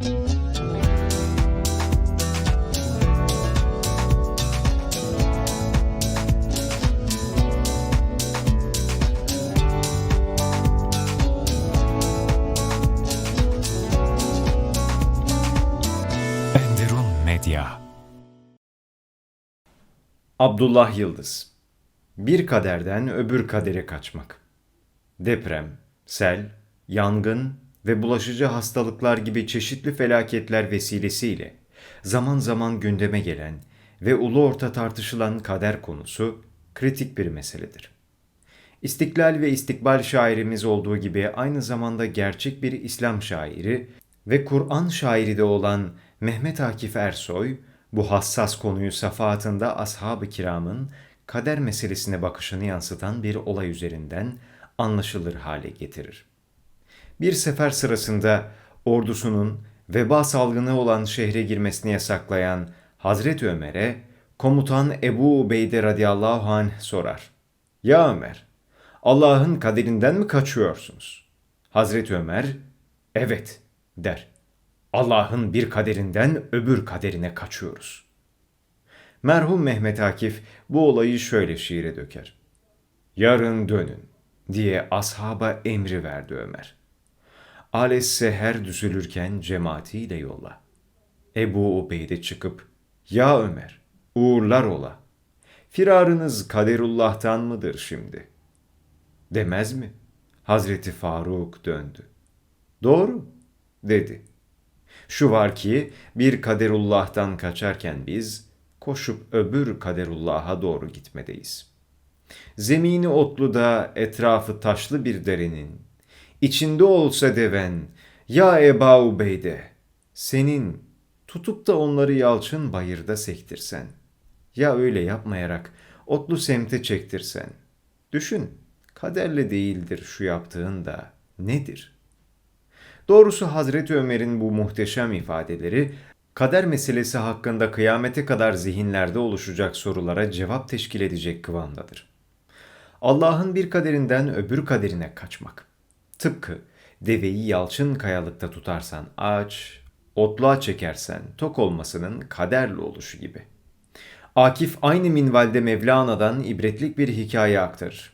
Enderun Medya. Abdullah Yıldız Bir kaderden öbür kadere kaçmak. Deprem, sel, yangın ve bulaşıcı hastalıklar gibi çeşitli felaketler vesilesiyle zaman zaman gündeme gelen ve ulu orta tartışılan kader konusu kritik bir meseledir. İstiklal ve istikbal şairimiz olduğu gibi aynı zamanda gerçek bir İslam şairi ve Kur'an şairi de olan Mehmet Akif Ersoy, bu hassas konuyu safahatında ashab-ı kiramın kader meselesine bakışını yansıtan bir olay üzerinden anlaşılır hale getirir. Bir sefer sırasında ordusunun veba salgını olan şehre girmesini yasaklayan Hazreti Ömer'e komutan Ebu Ubeyde radıyallahu anh sorar. Ya Ömer, Allah'ın kaderinden mi kaçıyorsunuz? Hazreti Ömer, evet der. Allah'ın bir kaderinden öbür kaderine kaçıyoruz. Merhum Mehmet Akif bu olayı şöyle şiire döker. Yarın dönün diye ashaba emri verdi Ömer. Ales seher düzülürken cemaatiyle yola. Ebu Ubeyde çıkıp, ya Ömer, uğurlar ola. Firarınız kaderullah'tan mıdır şimdi? Demez mi? Hazreti Faruk döndü. Doğru, dedi. Şu var ki bir kaderullah'tan kaçarken biz koşup öbür kaderullah'a doğru gitmedeyiz. Zemini otlu da etrafı taşlı bir derenin, içinde olsa deven, ya Eba Ubeyde, senin tutup da onları yalçın bayırda sektirsen, ya öyle yapmayarak otlu semte çektirsen, düşün, kaderle değildir şu yaptığın da nedir?'' Doğrusu Hazreti Ömer'in bu muhteşem ifadeleri kader meselesi hakkında kıyamete kadar zihinlerde oluşacak sorulara cevap teşkil edecek kıvamdadır. Allah'ın bir kaderinden öbür kaderine kaçmak. Tıpkı deveyi yalçın kayalıkta tutarsan aç, otluğa çekersen tok olmasının kaderli oluşu gibi. Akif aynı minvalde Mevlana'dan ibretlik bir hikaye aktarır.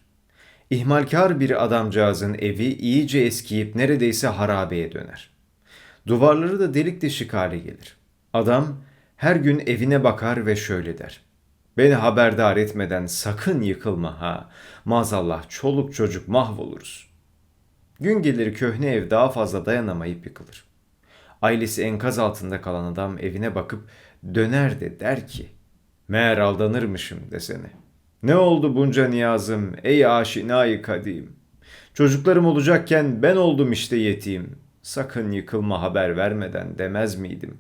İhmalkar bir adamcağızın evi iyice eskiyip neredeyse harabeye döner. Duvarları da delik deşik hale gelir. Adam her gün evine bakar ve şöyle der. Beni haberdar etmeden sakın yıkılma ha. Maazallah çoluk çocuk mahvoluruz. Gün gelir köhne ev daha fazla dayanamayıp yıkılır. Ailesi enkaz altında kalan adam evine bakıp döner de der ki, meğer aldanırmışım desene.'' Ne oldu bunca niyazım ey aşinayı kadim? Çocuklarım olacakken ben oldum işte yetim. Sakın yıkılma haber vermeden demez miydim?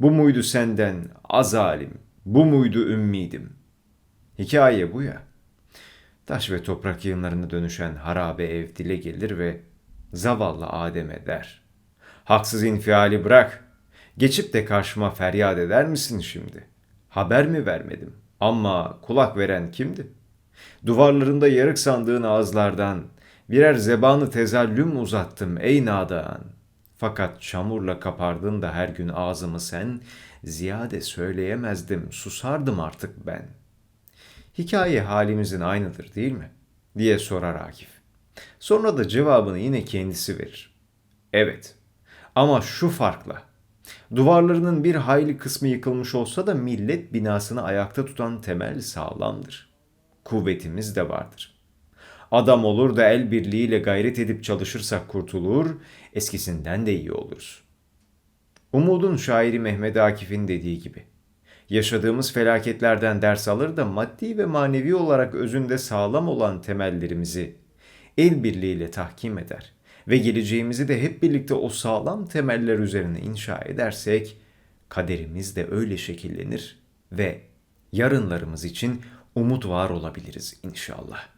Bu muydu senden azalim, bu muydu ümmidim? Hikaye bu ya. Taş ve toprak yığınlarına dönüşen harabe ev dile gelir ve zavallı Adem'e der. Haksız infiali bırak. Geçip de karşıma feryat eder misin şimdi? Haber mi vermedim?'' Ama kulak veren kimdi? Duvarlarında yarık sandığın ağızlardan birer zebanı tezallüm uzattım ey nadan. Fakat çamurla kapardın da her gün ağzımı sen, ziyade söyleyemezdim, susardım artık ben. Hikaye halimizin aynıdır değil mi? diye sorar Akif. Sonra da cevabını yine kendisi verir. Evet ama şu farkla. Duvarlarının bir hayli kısmı yıkılmış olsa da millet binasını ayakta tutan temel sağlamdır. Kuvvetimiz de vardır. Adam olur da el birliğiyle gayret edip çalışırsak kurtulur, eskisinden de iyi oluruz. Umudun şairi Mehmet Akif'in dediği gibi, yaşadığımız felaketlerden ders alır da maddi ve manevi olarak özünde sağlam olan temellerimizi el birliğiyle tahkim eder ve geleceğimizi de hep birlikte o sağlam temeller üzerine inşa edersek kaderimiz de öyle şekillenir ve yarınlarımız için umut var olabiliriz inşallah.